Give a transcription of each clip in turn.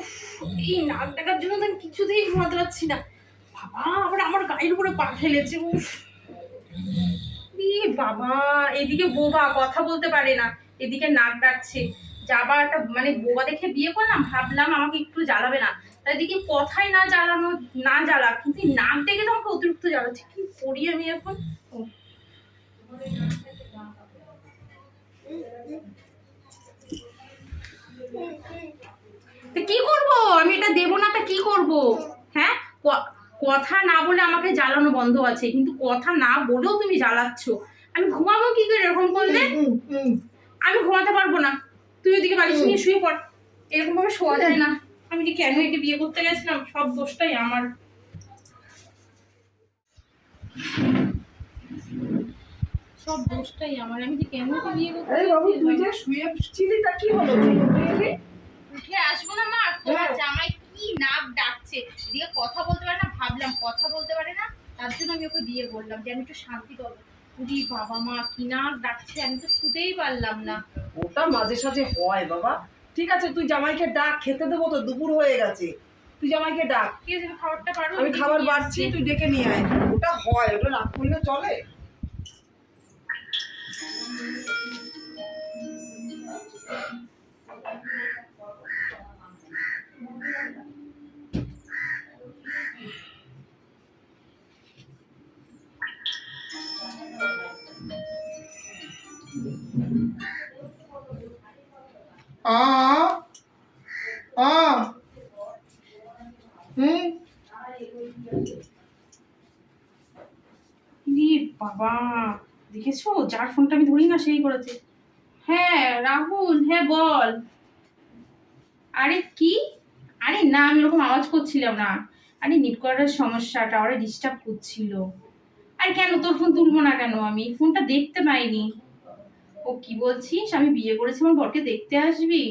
উফ এই নাক ডাকার জন্য তো কিছুতেই ঘুমাতে পারছি না। বাবা, আবার আমার গায়ের উপরে পা ফেলেছে, উফ। বাবা, এদিকে বোবা কথা বলতে পারে না, এদিকে নাক ডাকছে। যাবা একটা মানে বোবা দেখে বিয়ে করলাম, ভাবলাম আমাকে একটু জ্বালাবে না। তাই এদিকে কথাই না জ্বালানো, না জ্বালা, কিন্তু নাক ডেকে তো আমাকে অতিরিক্ত জ্বালাচ্ছে, কি করি আমি এখন? কি দেবো না তা কি করব? হ্যাঁ? কথা না বলে আমাকে জ্বালানো বন্ধ আছে কিন্তু কথা না বলেও তুমি জ্বালাচ্ছ। আমি ঘুমাবো কি করে এরকম করলে? আমি ঘুমাতে পারব না। তুই ওদিকে বালিশ নিয়ে শুয়ে পড়। এরকম ভাবে শোয়া যায় না। আমি যে কেন একে বিয়ে করতে গেছিলাম সব দোষটাই আমার। সব দোষটাই আমার। আমি যে কেন বিয়ে করতে তুই যে? শুয়ে ছিলি তা কি হলো? তুই উঠে আসব না মা তোমার হ্যাঁ। জামাই নাক ডাকছে। দিয়ে কথা বলতে পারে না ভাবলাম কথা বলতে পারে না তার জন্য আমি ওকে বিয়ে করলাম যে আমি একটু শান্তি পাবো। উরি বাবা মা কি নাক ডাকছে আমি তো শুতেই পারলাম না। ওটা মাঝে সাঝে হয় বাবা। ঠিক আছে তুই জামাইকে ডাক খেতে দেবো তো দুপুর হয়ে গেছে। তুই জামাইকে ডাক। কি আছে খাবারটা পারো? আমি খাবার বাড়ছি তুই ডেকে নিয়ে আয়। ওটা হয় ওটা রাগ করলে চলে। আ যার ফোনটা আমি ধরি না সেই করেছে। হ্যাঁ রাহুল হ্যাঁ বল। আরে কি? আরে না, আমি ওরকম আওয়াজ করছিলাম না। আরে নেটওয়ার্কের সমস্যা টাওয়ারে ডিস্টার্ব করছিল। আর কেন তোর ফোন তুলবো না কেন? আমি ফোনটা দেখতে পাইনি। ও কি বলছিস? আমি বিয়ে করেছি আমার বরকে দেখতে আসবি?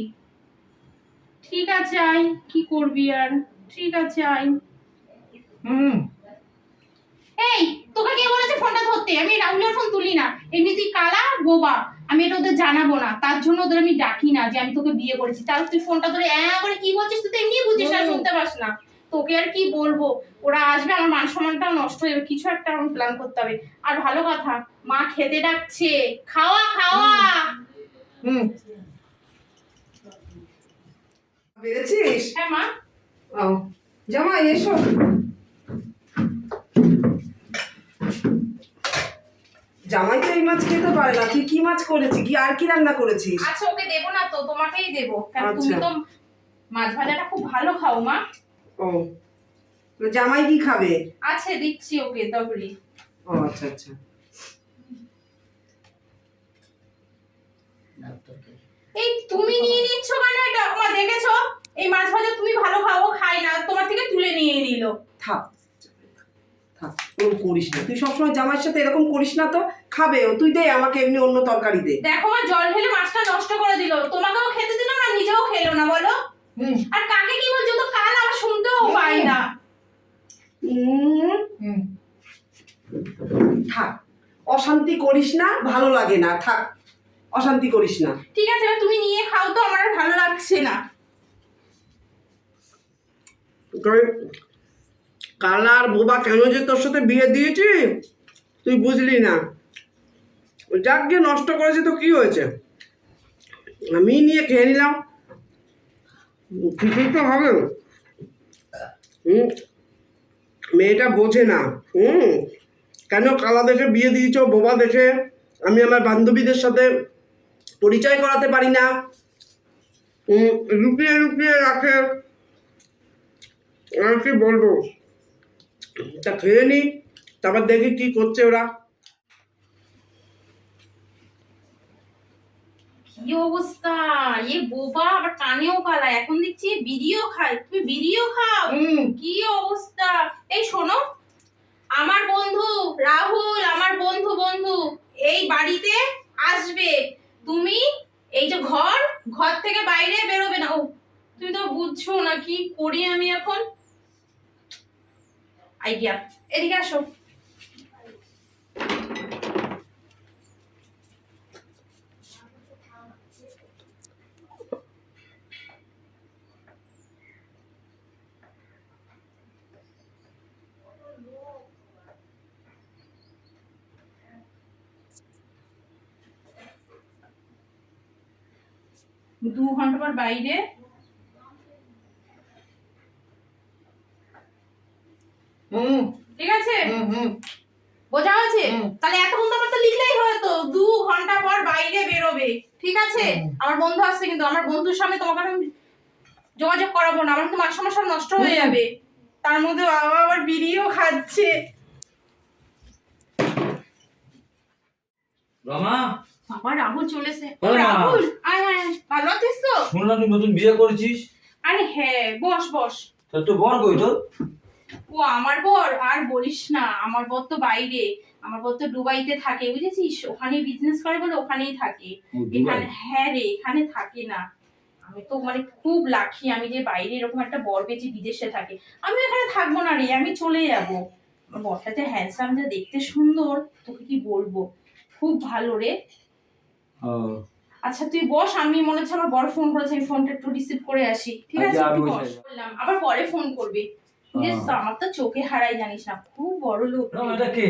ঠিক আছে আয়। কি করবি আর? ঠিক আছে আয়। হুম। এই তোকে কে বলেছে ফোনটা ধরতে? আমি রাহুলের ফোন তুলি না। এমনি তুই কালা বোবা। আমি এটা ওদের জানাব না। তার জন্য ওদের আমি ডাকি না যে আমি তোকে বিয়ে করেছি। তাহলে তুই ফোনটা ধরে অ্যাঁ করে কি বলছিস? তুই তো এমনি বুঝিস না হুম। শুনতে পাস না। তোকে আর কি বলব? ওরা আসবে আমার মান সম্মানটাও নষ্ট হয়ে যাবে। কিছু একটা আমার প্ল্যান করতে হবে। আর ভালো কথা মা খেতে ডাকছে। খাওয়া খাওয়া! হুম। হ্যাঁ মা। ও জামাই এসো। জামাই তো এই মাছ খেতে পারে না। তুই কি মাছ করেছিস? কি আর কি রান্না করেছিস? আচ্ছা ওকে দেবো না তো তোমাকেই দেবো। কারণ তুমি আচ্ছা। তো মাছ ভাজাটা খুব ভালো খাও মা। ও। জামাই কি খাবে? আছে দিচ্ছি ওকে তবরি ও আচ্ছা আচ্ছা। এই তুমি নিয়ে নিচ্ছ কেন এটা? মা দেখেছ? এই মাছ ভাজা তুমি ভালো খাও খায় না তোমার থেকে তুলে নিয়ে নিল। থাক থাক ওরকম করিস না। তুই সবসময় জামাইয়ের সাথে এরকম করিস না তো। খাবে ও তুই দে আমাকে এমনি অন্য তরকারি দে। দেখো মা জল ঢেলে মাছটা নষ্ট করে দিল। তোমাকেও খেতে দিল না নিজেও খেলো না বলো। আর কাকে কি বলছো? তো কাল আবার শুনতেও পাই না। হুম। থাক অশান্তি করিস না ভালো লাগে না থাক অশান্তি করিস না। ঠিক আছে তুমি নিয়ে খাও তো আমার আর ভালো লাগছে না। কালা আর বোবা কেন যে তোর সাথে বিয়ে দিয়েছি? তুই বুঝলি না। যাক গিয়ে নষ্ট করেছে তো কি হয়েছে? আমি নিয়ে খেয়ে নিলাম। কিছুই তো হবে? হুম? মেয়েটা বোঝে না। হুম? কেন কালা দেখে বিয়ে দিয়েছ, বোবা দেখে আমি আমার বান্ধবীদের সাথে পরিচয় করাতে পারি না। লুকিয়ে লুকিয়ে রাখে। আর কি বলব? তা খেয়ে নি, তারপর দেখি কি করছে ওরা। কি অবস্থা? এ বোবা আবার কানেও কালা এখন দেখছি বিড়িও খায়। তুমি বিড়িও খাও? কি অবস্থা? এই শোনো আমার বন্ধু রাহুল আমার বন্ধু বন্ধু এই বাড়িতে আসবে। তুমি এই যে ঘর ঘর থেকে বাইরে বেরোবে না। ও তুমি তো বুঝছ না কি করি আমি এখন? আইডিয়া। এদিকে আসো। দু ঘণ্টা পর বাইরে। হুম। ঠিক আছে? বোঝা হয়েছে? তাহলে এতক্ষণ তো আমার তো লিখলেই হতো। দু ঘণ্টা পর বাইরে বেরোবে। ঠিক আছে? আমার বন্ধু আসছে কিন্তু। আমার বন্ধুর সামনে তোমাকে আমি যোগাযোগ করাবো না। আমার কিন্তু মাস মাস নষ্ট হয়ে যাবে। তার মধ্যে বাবা আবার বিড়িও খাচ্ছে। রমা? বাবা রাহুল চলেছে ও, রাহুল আয় আয়। ভালো আছিস তো? শুনলাম তুই নতুন বিয়ে করেছিস। আরে হ্যাঁ বস বস। তা তোর বর কই তোর? ও আমার বর আর বলিস না আমার বর তো বাইরে। আমার বর তো দুবাইতে থাকে বুঝেছিস? ওখানে বিজনেস করে বলে ওখানেই থাকে। এখানে হ্যাঁ রে এখানে থাকে না। আমি তো মানে খুব লাখি আমি যে বাইরে এরকম একটা বর পেয়েছি বিদেশে থাকে। আমি এখানে থাকব না রে আমি চলে যাব। আমার বরটা যে হ্যান্ডসাম যে দেখতে সুন্দর তোকে কি বলব? খুব ভালো রে। আচ্ছা তুই বস আমি মনে হচ্ছে আমার বর ফোন করেছে আমি ফোনটা একটু রিসিভ করে আসি। ঠিক আছে আচ্ছা, একটু আমি বস বললাম আবার পরে ফোন করবি। আমার তো চোখে হারাই জানিস না খুব বড় লোক। এটা কে?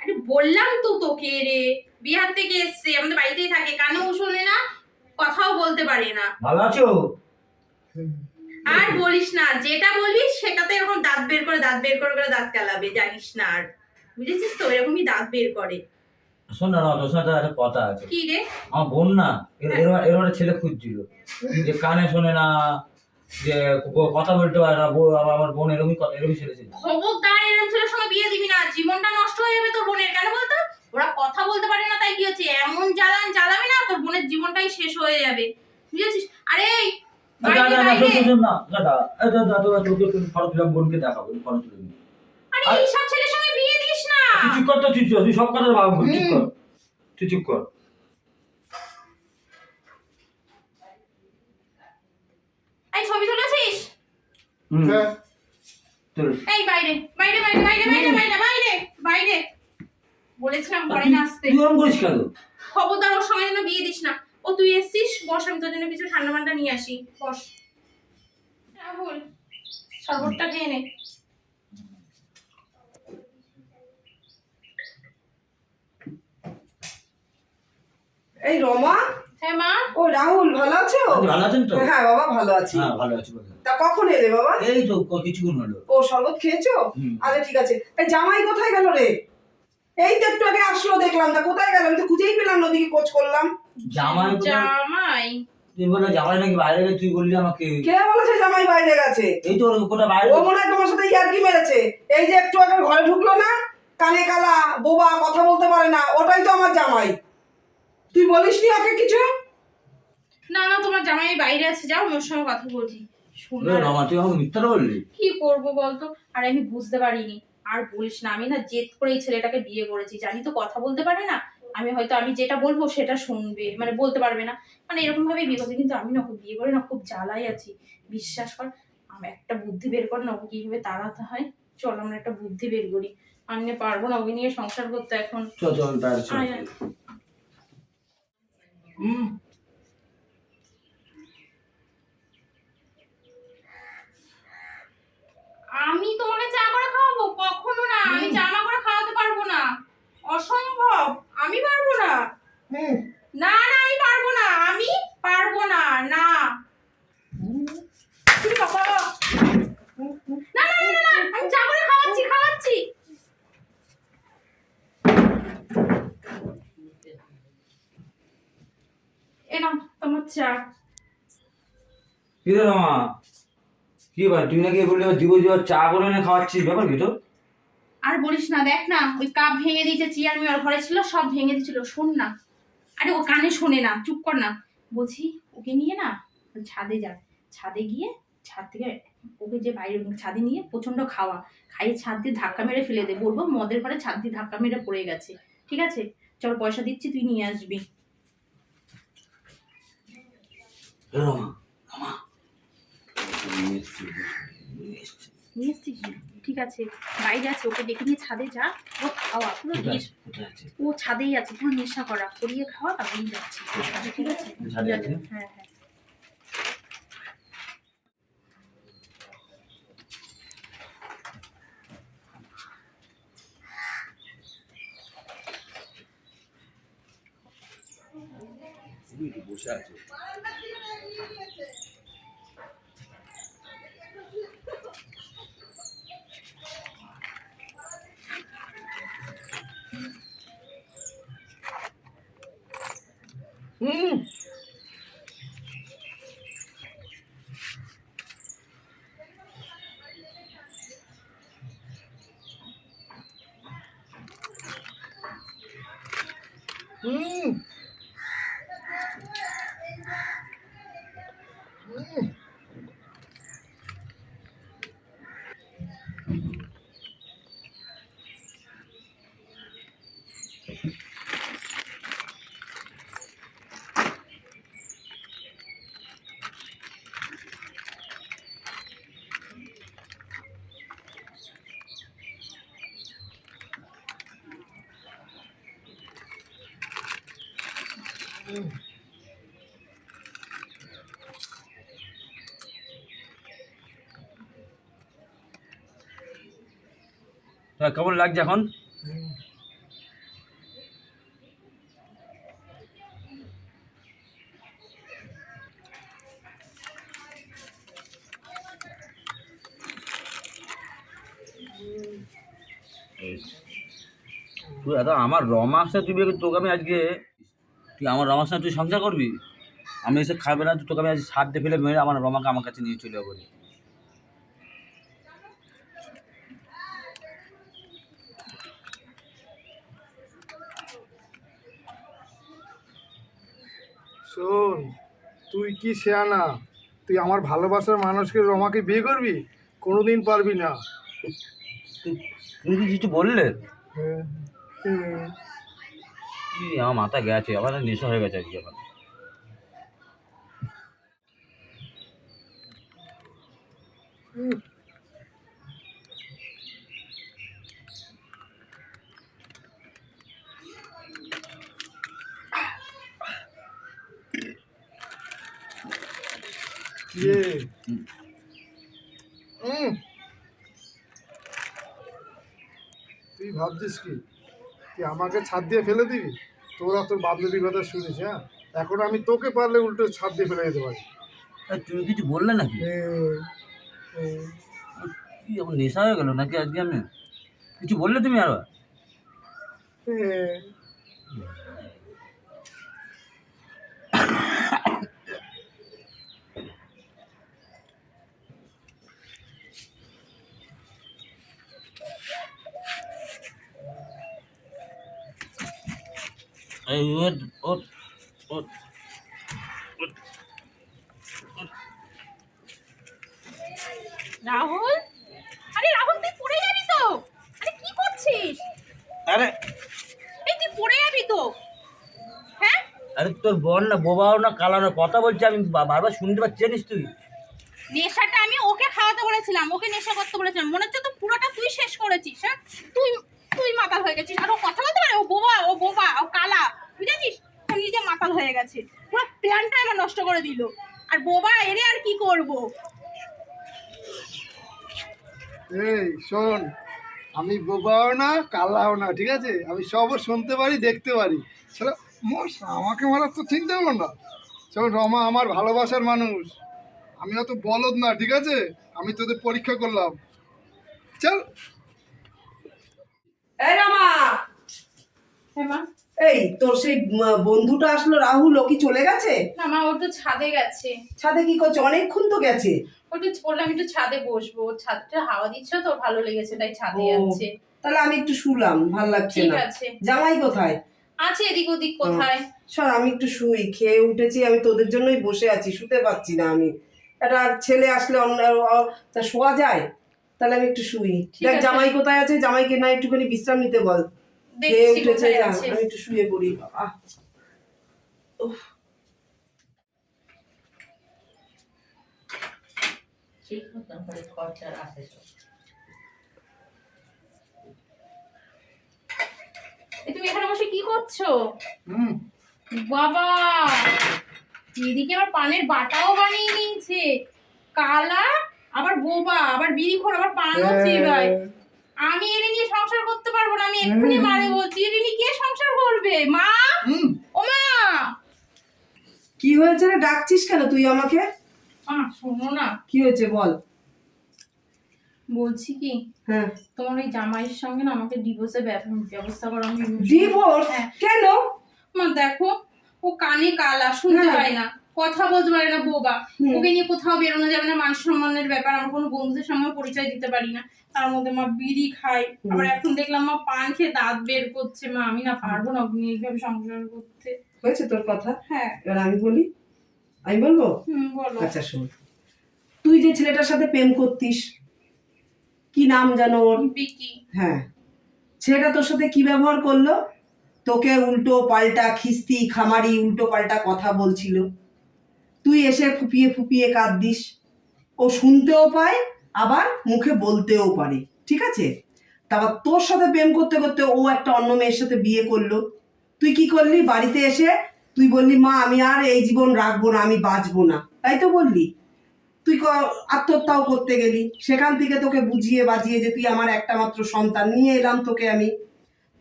আরে বললাম তো তোকে রে। বিহার থেকে এসছে আমাদের বাড়িতেই থাকে কানেও শোনে না? কথাও বলতে পারে না। ভালো আছো? আর বলিস না যেটা বলিস সেটাতে এরকম দাঁত বের করে দাঁত বের করে করে দাঁত কালাবে জানিস না আর। বুঝেছিস তো এরকমই দাঁত বের করে। শোন না তোর সাথে একটা কথা আছে কি রে আমার বোন না এর- একটা ছেলে খুঁজছিল যে কানে শোনে না যে কথা বলতে পারে না আমার বোন এরকমই এরকমই ছেলে ছিল খবরদার এরকম ছেলের সঙ্গে বিয়ে দিবি না জীবনটা নষ্ট হয়ে যাবে তোর বোনের কেন বলতো ওরা কথা বলতে পারে না তাই কি হচ্ছে এমন জ্বালান জ্বালাবি না তোর বোনের জীবনটাই শেষ হয়ে যাবে বুঝেছিস আরে দাদা তোকে ফটো বোনকে দেখাবো ফটো তুলে নিই। আরে এইসব ছেলের সঙ্গে বিয়ে দিস না তুই চুপ কর তো তুই চুপ- তুই সব কথা ভাব চুপ কর। তুই চুপ কর। এই ছবি তুলেছিস? হুম। হ্যাঁ। এই বাইরে বাইরে বাইরে বাইরে বাইরে বাইরে বাইরে বাইরে। বলেছিলাম ঘরে না আসতে। তুই ওরম করিস কেন? খবরদার ওর সঙ্গে যেন বিয়ে দিস না। ও তুই এসছিস? বস আমি তোর জন্য কিছু ঠান্ডা মান্ডা নিয়ে আসি। বস। রাহুল শরবতটা খেয়ে নে। এই রমা? হ্যাঁ মা? ও রাহুল ভালো আছো? ভালো আছেন তো? হ্যাঁ বাবা ভালো আছি। হ্যাঁ ভালো আছি তা কখন এলে বাবা? এই তো কিছুক্ষণ হলো। ও শরবত খেয়েছো। আচ্ছা ঠিক আছে। এই জামাই কোথায় গেল রে? এই তো একটু আগে আসলো দেখলাম। তা কোথায় গেল? আমি তো খুঁজেই পেলাম না ওদিকে কোচ করলাম। জামাই জামাই। তুই বলে জামাই নাকি বাইরে গেছে? তুই বললি আমাকে। কে বলেছে জামাই বাইরে গেছে? এই তো কোথায় বাইরে ও মনে হয় তোমার সাথে ইয়ার্কি মেরেছে। এই যে একটু আগে ঘরে ঢুকলো না কানে কালা বোবা কথা বলতে পারে না ওটাই তো আমার জামাই। তুই বলিসনি ওকে কিছু? না না তোমার জামাই বাইরে আছে যাও ওর সঙ্গে কথা বলছি। শোন। না, না, তুই আমাকে মিথ্যা বললি? কি করব বলতো? আর আমি বুঝতে পারিনি। আর বলিস না আমি না জেদ করে এই ছেলেটাকে বিয়ে করেছি। জানি তো কথা বলতে পারে না। আমি হয়তো আমি যেটা বলব সেটা শুনবে মানে বলতে পারবে না। মানে এরকম ভাবে বিয়ে করছি কিন্তু আমি না ওকে বিয়ে করে না খুব জ্বালাই আছি। বিশ্বাস কর আমি একটা বুদ্ধি বের কর না ওকে কীভাবে তাড়াতে হয়? চল আমরা একটা বুদ্ধি বের করি। আমি না পারব না ওকে নিয়ে সংসার করতে এখন। চল চল Mm. ভাই তুই নাকি বললি এবার দিব দিব চা করে এনে খাওয়াচ্ছিস ব্যাপার কি তো আর বলিস না দেখ না ওই কাপ ভেঙে দিয়েছে চেয়ার মেয়ার ঘরে ছিল সব ভেঙে দিয়েছিল শোন না। আরে ও কানে শোনে না চুপ কর না। বলছি ওকে নিয়ে না ছাদে যা। ছাদে গিয়ে ছাদ থেকে ওকে যে বাইরে ছাদে নিয়ে প্রচণ্ড খাওয়া। খাইয়ে ছাদ দিয়ে ধাক্কা মেরে ফেলে দে। বলব মদের পরে ছাদ দিয়ে ধাক্কা মেরে পড়ে গেছে। ঠিক আছে? চল পয়সা দিচ্ছি তুই নিয়ে আসবি। রমা নিয়ে এসছিস ঠিক আছে বাইরে আছে ওকে ডেকে নিয়ে ছাদে যা ও খাওয়া পুরো ও ছাদেই আছে পুরো নেশা করা করিয়ে খাওয়া তারপরেই যাচ্ছি। ঠিক আছে আছে? হ্যাঁ হ্যাঁ। বসে আছে। হুম হুম কেমন লাগছে এখন? আমার রমার সাথে তুই তোকে আমি আজকে তুই আমার রমার সাথে তুই সংসার করবি? আমি এসে খাবে না তোকে আমি আজ সার দিয়ে ফেলে মেরে আমার রমাকে আমার কাছে নিয়ে চলে যাব শোন তুই কি শেয়ানা? তুই আমার ভালোবাসার মানুষকে রমাকে বিয়ে করবি? কোনোদিন পারবি না। তুই তুমি কিছু বললে? হ্যাঁ, হুম। আমার মাথা গেছে আবার নেশা হয়ে গেছে আজকে এখন। হুম। ইয়ে তুই ভাবছিস কি? তুই আমাকে ছাদ দিয়ে ফেলে দিবি? তোরা তোর বান্ধবীর কথা শুনিস হ্যাঁ? এখন আমি তোকে পারলে উল্টো ছাদ দিয়ে ফেলে যেতে পারি। তুমি কিছু বললে নাকি? নেশা হয়ে গেল নাকি আজকে আমি? কিছু বললে তুমি আরও হুম। এই ওট ওট ওট রাহুল? আরে রাহুল তুই পড়ে যাবি তো। আরে কি করছিস? আরে। এই তুই পড়ে যাবি তো। হ্যাঁ? আরে তোর বোন না বোবাও না কালানো কথা বলছে আমি বারবার শুনতে পাচ্ছি জানিস তুই? নেশাটা আমি ওকে খাওয়াতে বলেছিলাম ওকে নেশা করতে বলেছিলাম। মনে হচ্ছে তো পুরোটা তুই শেষ করেছিস হ্যাঁ? তুই তুই মাতাল হয়ে গেছিস। আর ও কথা বলতে পারে? ও বোবা ও বোবা ও কালা। বুঝেছিস? ও নিজে মাতাল হয়ে গেছে। পুরো প্ল্যানটা আমার নষ্ট করে দিল। আর বোবা এরে আর কি করব? এই শোন আমি বোবাও না কালাও না ঠিক আছে? আমি সবও শুনতে পারি দেখতে পারি। চলো মশা আমাকে মারার তো চিন্তা হলো না। চল রমা আমার ভালোবাসার মানুষ। আমি অত বলদ না ঠিক আছে? আমি তোদের পরীক্ষা করলাম। চল। এই রমা! হ্যাঁ মা? এই তোর সেই বন্ধুটা আসলো রাহুল ও কি চলে গেছে? না মা ও তো ছাদে গেছে। ছাদে কি করছে? অনেকক্ষণ তো গেছে। ও একটু বললাম একটু ছাদে বসবো। ছাদটা হাওয়া দিচ্ছে তো ভালো লেগেছে তাই ছাদে যাচ্ছে। তাহলে আমি একটু শুলাম ভালো লাগছে না। জামাই কোথায়? আছে এদিক ওদিক কোথায়? শোন আমি একটু শুই খেয়ে উঠেছি আমি তোদের জন্যই বসে আছি শুতে পারছি না আমি। একটা ছেলে আসলে অন্য তা শোয়া যায়? তাহলে আমি একটু শুই। দেখ জামাই কোথায় আছে? জামাইকে না একটুখানি বিশ্রাম নিতে বল। উঠেছে আছে। আমি একটু শুয়ে পড়ি আহ ঠিক মতন করে খরচার আসে তুমি এখানে বসে কি করছ? হুম। বাবা এদিকে আবার পানের বাটাও বানিয়ে নিয়েছে। কালা আবার বোবা আবার বিড়িখোর আবার পানও চিবায়। আমি এর নিয়ে সংসার করতে পারব না আমি এক্ষুনি মারে বলছি। এর নিয়ে কে সংসার করবে? মা? ও মা কি হয়েছে রে? ডাকছিস কেন তুই আমাকে? শোনো না। কি হয়েছে বল। বলছি কি হ্যাঁ। তোমার ওই জামাইয়ের সঙ্গে না আমাকে ডিভোর্সের ব্যবস্থা করো আমি ডিভোর্স। কেন? মা দেখো ও কানে কালা শুনতে হ্যাঁ। পায় না। কথা বলতে পারে না বোবা। ওকে নিয়ে কোথাও বেরোনো যাবে না মান সম্মানের ব্যাপার। আমার কোনো বন্ধুদের সঙ্গে পরিচয় দিতে পারি না। তার মধ্যে মা বিড়ি খায়। আবার এখন দেখলাম মা পান খেয়ে দাঁত বের করছে। মা আমি না পারব না নিয়ে এইভাবে সংসার করতে। হয়েছে তোর কথা? হ্যাঁ। এবার আমি বলি আমি বলব? বলো। আচ্ছা শোন। তুই যে ছেলেটার সাথে প্রেম করতিস কি নাম জানো ওর? বিকি হ্যাঁ। ছেলেটা তোর সাথে কি ব্যবহার করল? তোকে উল্টো পাল্টা খিস্তি খামারি উল্টো পাল্টা কথা বলছিল। তুই এসে ফুপিয়ে ফুপিয়ে কাঁদদিস ও শুনতেও পায়, আবার মুখে বলতেও পারে। ঠিক আছে? তারপর তোর সাথে প্রেম করতে করতে ও একটা অন্য মেয়ের সাথে বিয়ে করল। তুই কি করলি? বাড়িতে এসে তুই বললি, মা, আমি আর এই জীবন রাখব না, আমি বাঁচবো না। তাই তো বললি। তুই আত্মহত্যাও করতে গেলি। সেখান থেকে তোকে বুঝিয়ে বাজিয়ে যে তুই আমার একটা মাত্র সন্তান, নিয়ে এলাম তোকে আমি।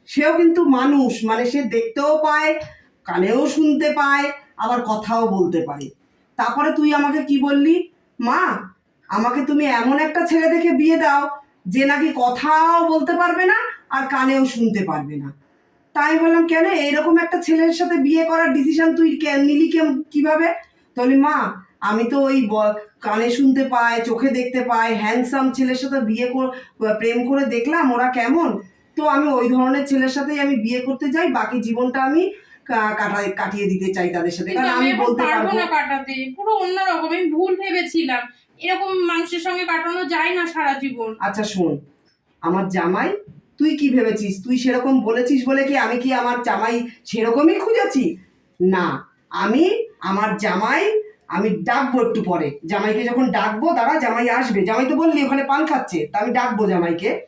সেও কিন্তু মানুষ মানে সে দেখতেও পায়, কানেও শুনতে পায়, আবার কথাও বলতে পারে। তারপরে তুই আমাকে কি বললি? মা, আমাকে তুমি এমন একটা ছেলে দেখে বিয়ে দাও যে নাকি কথাও বলতে পারবে না আর কানেও শুনতে পারবে না। তাই বললাম, কেন? এরকম একটা ছেলের সাথে বিয়ে করার ডিসিশন তুই কে- নিলি কেম- কীভাবে? তাহলে মা, আমি তো ওই কানে শুনতে পাই, চোখে দেখতে পাই হ্যান্ডসাম ছেলের সাথে বিয়ে প্রেম করে দেখলাম ওরা কেমন? তো আমি ওই ধরনের ছেলের সাথেই আমি বিয়ে করতে যাই, বাকি জীবনটা আমি কা- কাটাই কাটিয়ে দিতে চাই তাদের সাথে। কারণ আমি বলতে পারব না কাটাতে। পুরো অন্যরকম আমি ভুল ভেবেছিলাম। এরকম মানুষের সঙ্গে কাটানো যায় না সারা জীবন। আচ্ছা শোন। আমার জামাই তুই কি ভেবেছিস? তুই সেরকম বলেছিস বলে কি আমি কি আমার জামাই সেরকমই খুঁজেছি? না। আমি আমার জামাই আমি ডাকবো একটু পরে। জামাইকে যখন ডাকবো দাঁড়া জামাই আসবে। জামাই তো বললি ওখানে পান খাচ্ছে। তা আমি ডাকবো জামাইকে।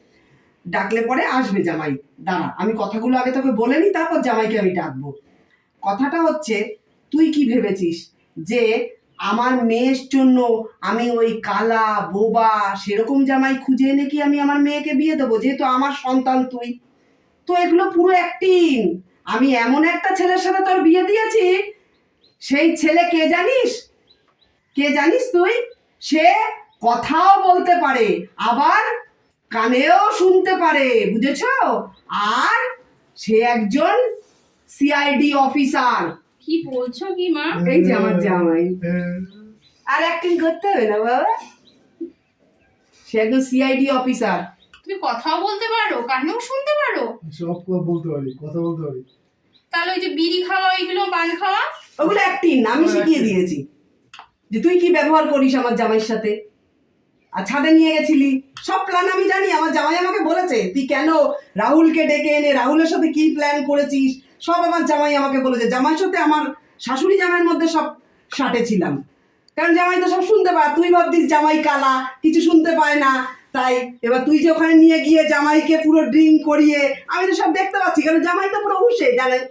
ডাকলে পরে আসবে জামাই। দাঁড়া আমি কথাগুলো আগে তোকে বলে নি তারপর জামাইকে আমি ডাকবো। কথাটা হচ্ছে, তুই কি ভেবেছিস যে আমার মেয়ের জন্য আমি ওই কালা, বোবা সেরকম জামাই খুঁজে এনে কি আমি আমার মেয়েকে বিয়ে দেবো? যেহেতু আমার সন্তান তুই। তো এগুলো পুরো অ্যাক্টিং আমি এমন একটা ছেলের সাথে তোর বিয়ে দিয়েছি, সেই ছেলে কে জানিস? কে জানিস তুই? সে কথাও বলতে পারে, আবার কানেও শুনতে পারে, বুঝেছ? আর সে একজন সিআইডি অফিসার কি বলছো কি মা? এই যে আমার জামাই। হ্যাঁ। আর অ্যাক্টিং করতে হবে না বাবা? সে একজন সিআইডি অফিসার তুমি কথাও বলতে পারো কানেও শুনতে পারো। সব কথা বলতে পারি কথা বলতে পারি। তাহলে ওই যে বিড়ি খাওয়া ওইগুলো পান খাওয়া? ওগুলো অ্যাক্টিং আমি শিখিয়ে দিয়েছি। যে তুই কি ব্যবহার করিস আমার জামাইয়ের সাথে? আর ছাদে নিয়ে গেছিলি। সব প্ল্যান আমি জানি আমার জামাই আমাকে বলেছে। তুই কেন রাহুলকে ডেকে এনে রাহুলের সাথে কি প্ল্যান করেছিস? সব আমার জামাই আমাকে বলেছে জামাই সাথে আমার শাশুড়ি জামাইয়ের মধ্যে সব সাটে ছিলাম। কারণ জামাই তো সব শুনতে পায়। তুই ভাবতিস জামাই কালা, কিছু শুনতে পায় না। তাই এবার তুই যে ওখানে নিয়ে গিয়ে জামাইকে পুরো ড্রিঙ্ক করিয়ে, আমি তো সব দেখতে পাচ্ছি। কারণ জামাই তো পুরো হুশে জানেন?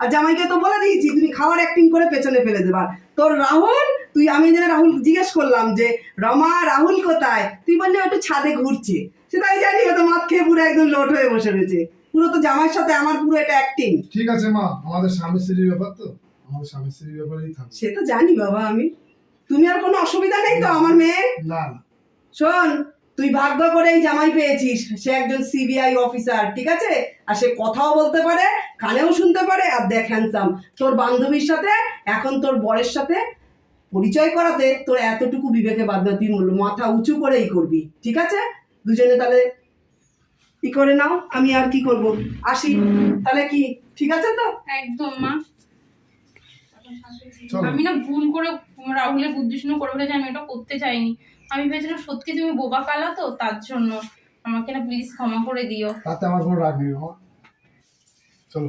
আর জামাইকে তো বলে দিয়েছি, তুমি খাওয়ার অ্যাক্টিং করে পেছনে ফেলে দেবা। তোর রাহুল, তুই, আমি যেন রাহুল জিজ্ঞেস করলাম যে, রমা, রাহুল কোথায়? তুই বললি একটু ছাদে ঘুরছে। সে তাই জানি ও তো মদ খেয়ে পুরো একদম লোট হয়ে বসে রয়েছে। পুরো তো জামাইয়ের সাথে আমার পুরো এটা অ্যাক্টিং ঠিক আছে মা আমাদের স্বামী স্ত্রীর ব্যাপার তো। আমাদের স্বামী স্ত্রীর ব্যাপারেই থাকবে। সে তো জানি বাবা আমি। তুমি আর কোনো অসুবিধা নেই তো আমার মেয়ে না না। শোন তুই ভাগ্য করেই জামাই পেয়েছিস। সে একজন সিবিআই অফিসার ঠিক আছে? আর সে কথাও বলতে পারে কানেও শুনতে পারে আর দেখ হ্যান্ডসাম তোর বান্ধবীর সাথে এখন তোর বরের সাথে পরিচয় করাতে তোর এতটুকু বিবেকে বাধ্যতি মূল্য মাথা উঁচু করেই করবি ঠিক আছে? দুজনে তাহলে ই করে নাও? আমি আর কি করব? আসি। তাহলে কি ঠিক আছে তো? একদম মা। আমি না ভুল করে রাহুলের বুদ্ধি শুনে করে ফেলেছি আমি এটা করতে চাইনি। আমি ভেবেছিলাম সত্যি তুমি বোবা কালা তো তার জন্য আমাকে না প্লিজ ক্ষমা করে দিও। তাতে আমার কোনো রাগ নেই চলো।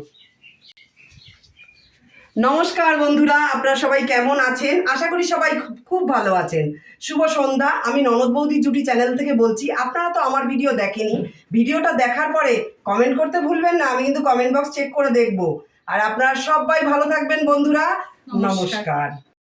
নমস্কার বন্ধুরা আপনারা সবাই কেমন আছেন? আশা করি সবাই খুব খুব ভালো আছেন। শুভ সন্ধ্যা আমি ননদ বৌদি জুটি চ্যানেল থেকে বলছি আপনারা তো আমার ভিডিও দেখেনি ভিডিওটা দেখার পরে কমেন্ট করতে ভুলবেন না আমি কিন্তু কমেন্ট বক্স চেক করে দেখব। আর আপনারা সবাই ভালো থাকবেন বন্ধুরা। নমস্কার।